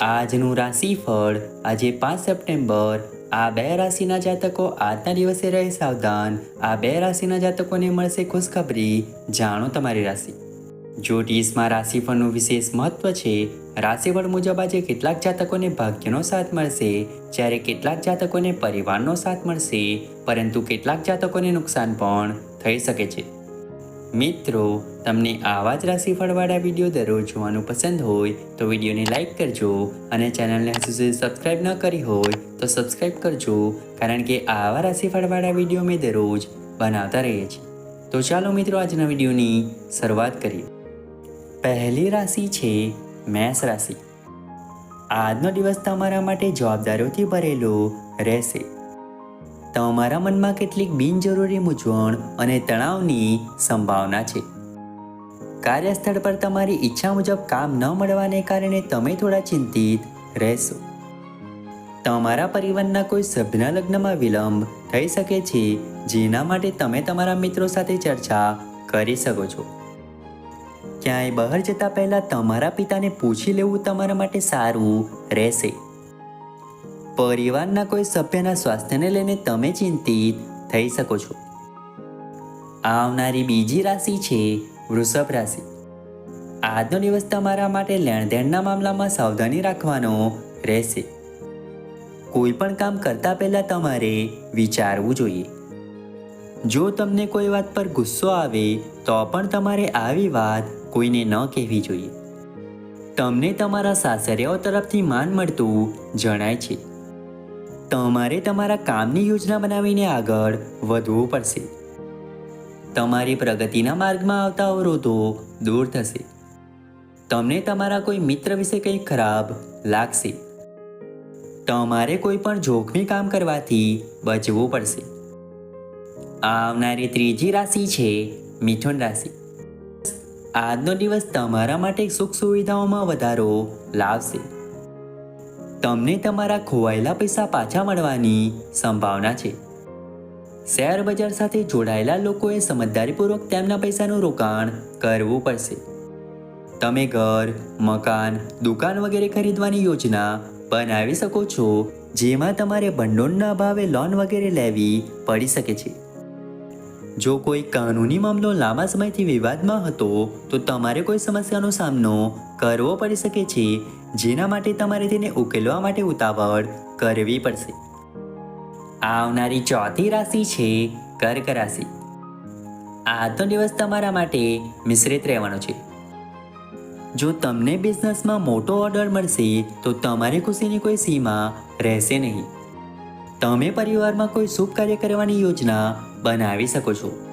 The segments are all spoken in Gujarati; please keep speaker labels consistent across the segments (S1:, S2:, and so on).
S1: આજનું રાશિફળ, આજે પાંચ સપ્ટેમ્બર. આ બે રાશિના જાતકો આજના દિવસે રહે સાવધાન. આ બે રાશિના જાતકોને મળશે ખુશખબરી. જાણો તમારી રાશિ. જ્યોતિષમાં રાશિફળનું વિશેષ મહત્વ છે. રાશિફળ મુજબ આજે કેટલાક જાતકોને ભાગ્યનો સાથ મળશે. જ્યારે કેટલાક જાતકોને પરિવારનો સાથ મળશે. પરંતુ કેટલાક જાતકોને નુકસાન પણ થઈ શકે છે. મિત્રો, તમને આવા જ રાશિફળવાળા વીડિયો દરરોજ જોવાનું પસંદ હોય તો વિડીયોને લાઈક કરજો અને ચેનલને હજુ સુધી સબસ્ક્રાઈબ ન કરી હોય તો સબસ્ક્રાઈબ કરજો કારણ કે આવા રાશિફળવાળા વીડિયો મેં દરરોજ બનાવતા રહીએ છીએ તો ચાલો મિત્રો આજના વિડીયોની શરૂઆત કરીએ. પહેલી રાશિ છે મેષ રાશિ. આજનો દિવસ તમારા માટે જવાબદારીઓથી ભરેલો રહેશે. તમારા મનમાં કેટલીક બિનજરૂરી મૂંઝવણ અને તણાવની સંભાવના છે. કાર્યસ્થળ પર તમારી ઈચ્છા મુજબ કામ ન મળવાને કારણે તમે થોડા ચિંતિત રહેશો. તમારા પરિવારના કોઈ સભ્યના લગ્નમાં વિલંબ થઈ શકે છે, જેના માટે તમે તમારા મિત્રો સાથે ચર્ચા કરી શકો છો. ક્યાંય બહાર જતા પહેલા તમારા પિતાને પૂછી લેવું તમારા માટે સારું રહેશે. પરિવારના કોઈ સભ્યના સ્વાસ્થ્યને લઈને તમે ચિંતિત થઈ શકો છો. આવનારી બીજી રાશિ છે વૃષભ રાશિ. આજનો દિવસ તમારા માટે લેણદેણના મામલામાં સાવધાની રાખવાનો રહેશે. કોઈ પણ કામ કરતા પહેલા તમારે વિચારવું જોઈએ. જો તમને કોઈ વાત પર ગુસ્સો આવે, તો પણ તમારે આવી વાત કોઈને ન કહેવી જોઈએ. તમને તમારા સાસરિયાઓ તરફથી માન મળતું જણાય છે. તમારે તમારા કામની યોજના બનાવીને આગળ વધવું પડશે. તમારી પ્રગતિના માર્ગમાં આવતા અવરોધો દૂર થશે. તમને તમારા કોઈ મિત્ર વિશે કંઈ ખરાબ લાગશે. તમારે કોઈ પણ જોખમી કામ કરવાથી બચવું પડશે. આવનારી ત્રીજી રાશિ છે મિથુન રાશિ. આજનો દિવસ તમારા માટે સુખ સુવિધાઓમાં વધારો લાવશે. તમને તમારા ખોવાયેલા પૈસા પાછા મળવાની સંભાવના છે. શેર બજાર સાથે જોડાયેલા લોકોએ સમજદારીપૂર્વક તેમના પૈસાનું રોકાણ કરવું પડશે. તમે ઘર, મકાન, દુકાન વગેરે ખરીદવાની યોજના બનાવી શકો છો, જેમાં તમારે ભંડોળના અભાવે લોન વગેરે લેવી પડી શકે છે. જો કોઈ કાનૂની મામલો લાંબા સમયથી વિવાદમાં હતો, તો તમારે કોઈ સમસ્યાનો સામનો કરવો પડી શકે છે જેના માટે તમારે તેને ઉકેલવા માટે ઉતાવળ કરવી પડશે. આવનારી ચોથી રાશિ છે કર્ક રાશિ. આજનો દિવસ તમારા માટે મિશ્રિત રહેવાનો છે. જો તમને બિઝનેસમાં મોટો ઓર્ડર મળશે, તો તમારી ખુશીની કોઈ સીમા રહેશે નહીં. તમે પરિવારમાં કોઈ શુભ કાર્ય કરવાની યોજના બનાવી શકો છો.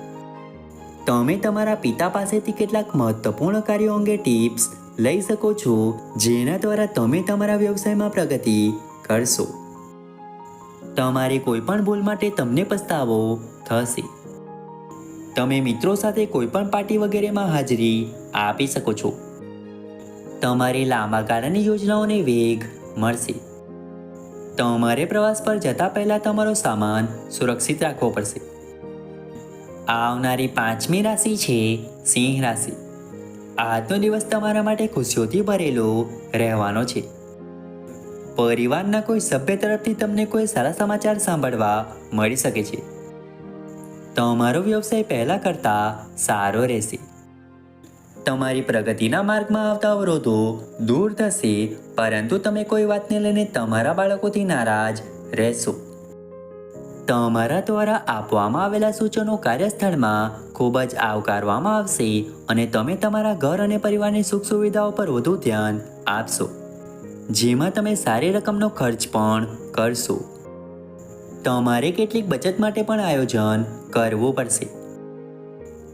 S1: તમે તમારા પિતા પાસેથી કેટલાક મહત્વપૂર્ણ કાર્યો અંગે ટિપ્સ લઈ શકો છો, જેના દ્વારા તમે તમારા વ્યવસાયમાં પ્રગતિ કરશો. તમારી કોઈ પણ ભૂલ માટે તમને પસ્તાવો થશે. તમે મિત્રો સાથે કોઈ પણ પાર્ટી વગેરેમાં હાજરી આપી શકો છો. તમારી લાંબા ગાળાની યોજનાઓને વેગ મળશે. તમારે પ્રવાસ પર જતા પહેલા તમારો સામાન સુરક્ષિત રાખવો પડશે. આવનારી પાંચમી રાશિ છે સિંહ રાશિ. આજનો દિવસ તમારા માટે ખુશીઓથી ભરેલો રહેવાનો છે. પરિવારના કોઈ સભ્ય તરફથી તમને કોઈ સારા સમાચાર સાંભળવા મળી શકે છે. તમારો વ્યવસાય પહેલા કરતા સારો રહેશે. તમારી પ્રગતિના માર્ગમાં આવતા અવરોધો દૂર થશે, પરંતુ તમે કોઈ વાતને લઈને તમારા બાળકોથી નારાજ રહેશો. તમારા દ્વારા આપવામાં આવેલા સૂચનો કાર્યસ્થળમાં ખૂબ જ આવકારવામાં આવશે અને તમે તમારા ઘર અને પરિવારની સુખ સુવિધાઓ પર વધુ ધ્યાન આપશો. જેમાં તમે સારી રકમનો ખર્ચ પણ કરશો. તમારે કેટલીક બચત માટે પણ આયોજન કરવું પડશે.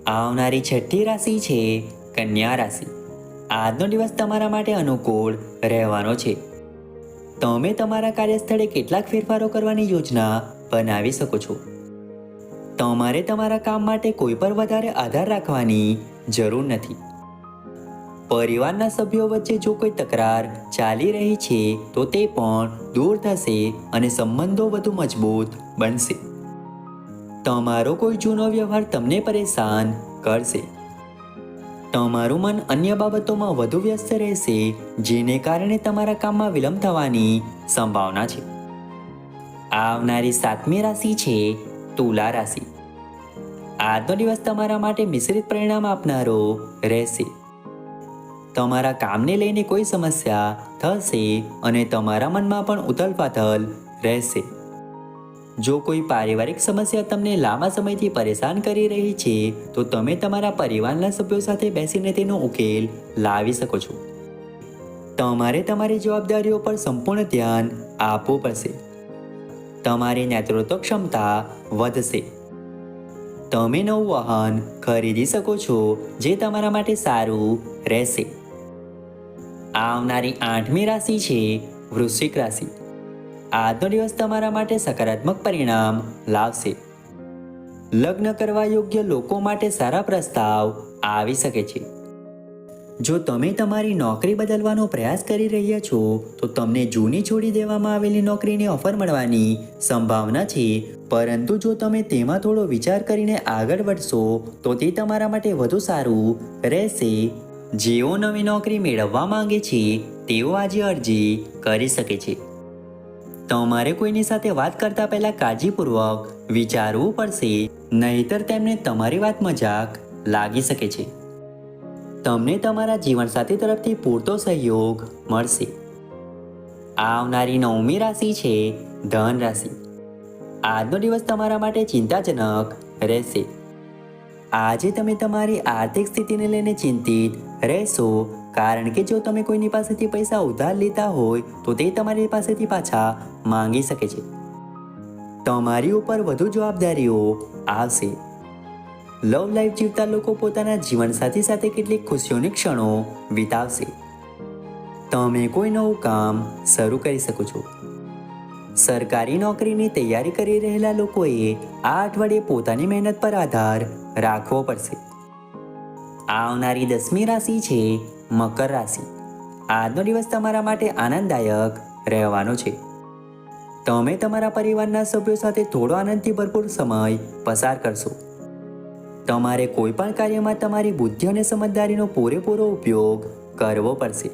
S1: આવનારી છઠ્ઠી રાશિ છે કન્યા રાશિ. આજનો દિવસ તમારા માટે અનુકૂળ રહેવાનો છે. તમે તમારા કાર્યસ્થળે કેટલાક ફેરફારો કરવાની યોજના બનાવી શકો છો. તમારે તમારા કામ માટે કોઈ પર વધારે આધાર રાખવાની જરૂર નથી. પરિવારના સભ્યો વચ્ચે જો કોઈ તકરાર ચાલી રહી છે, તો તે પણ દૂર થશે અને સંબંધો વધુ મજબૂત બનશે. તમારો કોઈ જૂનો વ્યવહાર તમને પરેશાન કરશે. તમારું મન અન્ય બાબતોમાં વધુ વ્યસ્ત રહેશે, જેને કારણે તમારા કામમાં વિલંબ થવાની સંભાવના છે. આવનારી સાતમી રાશિ છે તુલા રાશિ. આજનો દિવસ તમારા માટે મિશ્રિત પરિણામ આપનારો રહેશે. તમારા કામને લઈને કોઈ સમસ્યા થશે અને તમારા મનમાં પણ ઉથલપાથલ રહેશે. જો કોઈ પારિવારિક સમસ્યા તમને લાંબા સમયથી પરેશાન કરી રહી છે, તો તમે તમારા પરિવારના સભ્યો સાથે બેસીને તેનો ઉકેલ લાવી શકો છો. તમારે તમારી જવાબદારીઓ પર સંપૂર્ણ ધ્યાન આપવું પડશે. તમારી નેતૃત્વ ક્ષમતા વધશે. તમે નવું વાહન ખરીદી શકો છો જે તમારા માટે સારું રહેશે. આવનારી આઠમી રાશિ છે વૃશ્ચિક રાશિ. આજનો દિવસ તમારા માટે સકારાત્મક પરિણામ લાવશે. લગ્ન કરવા યોગ્ય લોકો માટે સારા પ્રસ્તાવ આવી શકે છે. જો તમે તમારી નોકરી બદલવાનો પ્રયાસ કરી રહ્યા છો, તો તમને જૂની છોડી દેવામાં આવેલી નોકરીની ઓફર મળવાની સંભાવના છે. પરંતુ જો તમે તેમાં થોડો વિચાર કરીને આગળ વધશો, તો તે તમારા માટે વધુ સારું રહેશે. જેઓ નવી નોકરી મેળવવા માંગે છે, તેઓ આજે અરજી કરી શકે છે. તમારે કોઈની સાથે વાત કરતા પહેલા કાળજીપૂર્વક વિચારવું પડશે, નહીતર તેમને તમારી વાત મજાક લાગી શકે છે. તમને તમારા જીવનસાથી તરફથી પૂરતો સહયોગ મળશે. આવનારી નવમી રાશિ છે ધન રાશિ. આજનો દિવસ તમારા માટે ચિંતાજનક રહેશે. આજે તમે તમારી આર્થિક સ્થિતિને લઈને ચિંતિત રહેશો, કારણ કે જો તમે કોઈની પાસેથી પૈસા ઉધાર લેતા હોય, તો તે તમારી પાસેથી પાછા માંગી શકે છે. તમારી ઉપર વધુ જવાબદારીઓ આવશે. લવ લાઈફ જીવતા લોકો પોતાના જીવનસાથી સાથે કેટલીક ખુશીઓની ક્ષણો વિતાવશે. તમે કોઈ નવું કામ શરૂ કરી શકો છો. સરકારી નોકરીની તૈયારી કરી રહેલા લોકોએ આ અઠવાડિયે પોતાની મહેનત પર આધાર રાખવો પડશે. આવનારી દસમી રાશિ છે મકર રાશિ. આજનો દિવસ તમારા માટે આનંદદાયક રહેવાનો છે. તમે તમારા પરિવારના સભ્યો સાથે થોડો આનંદથી ભરપૂર સમય પસાર કરશો. તમારે કોઈ પણ કાર્યમાં તમારી બુદ્ધિ અને સમજદારીનો પૂરેપૂરો ઉપયોગ કરવો પડશે.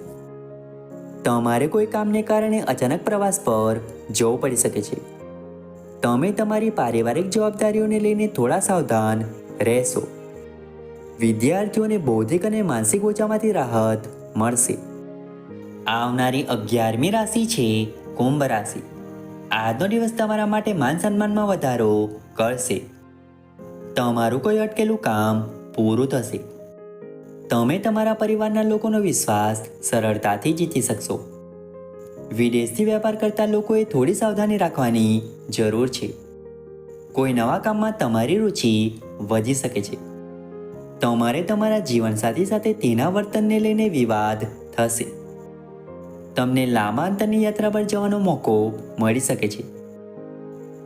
S1: તમારે કોઈ કામને કારણે અચાનક પ્રવાસ પર જવું પડી શકે છે. તમે તમારી પારિવારિક જવાબદારીઓને લઈને થોડા સાવધાન રહેશો. વિદ્યાર્થીઓને બૌદ્ધિક અને માનસિક ઓછામાંથી રાહત મળશે. આવનારી અગિયારમી રાશિ છે કુંભ રાશિ. આજનો દિવસ તમારા માટે માન સન્માનમાં વધારો કરશે. તમારું કોઈ અટકેલું કામ પૂરું થશે. તમે તમારા પરિવારના લોકોનો વિશ્વાસ સરળતાથી જીતી શકશો. વિદેશથી વેપાર કરતા લોકોએ થોડી સાવધાની રાખવાની જરૂર છે. કોઈ નવા કામમાં તમારી રુચિ વધી શકે છે. તમારે તમારા જીવનસાથી સાથે તેના વર્તનને લઈને વિવાદ થશે. તમને લાંબા અંતરની યાત્રા પર જવાનો મોકો મળી શકે છે.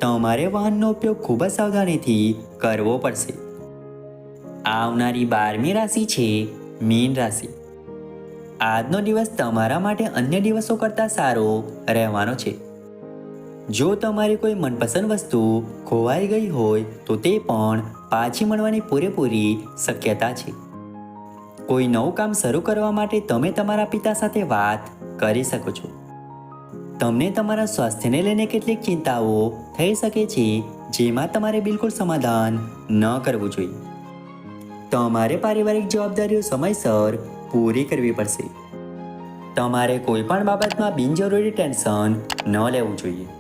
S1: તમારે વાહનનો ઉપયોગ ખૂબ જ સાવધાનીથી કરવો પડશે. આવનારી બારમી રાશિ છે મીન રાશિ. આજનો દિવસ તમારા માટે અન્ય દિવસો કરતાં સારો રહેવાનો છે. જો તમારી કોઈ મનપસંદ વસ્તુ ખોવાઈ ગઈ હોય, તો તે પણ પાછી મળવાની પૂરેપૂરી શક્યતા છે. કોઈ નવું કામ શરૂ કરવા માટે તમે તમારા પિતા સાથે વાત કરી શકો છો. તમને તમારા સ્વાસ્થ્યને લઈને કેટલીક ચિંતાઓ થઈ શકે છે, જેમાં તમારે બિલકુલ સમાધાન ન કરવું જોઈએ. તમારે પારિવારિક જવાબદારીઓ સમયસર પૂરી કરવી પડશે. તમારે કોઈ પણ બાબતમાં બિનજરૂરી ટેન્શન ન લેવું જોઈએ.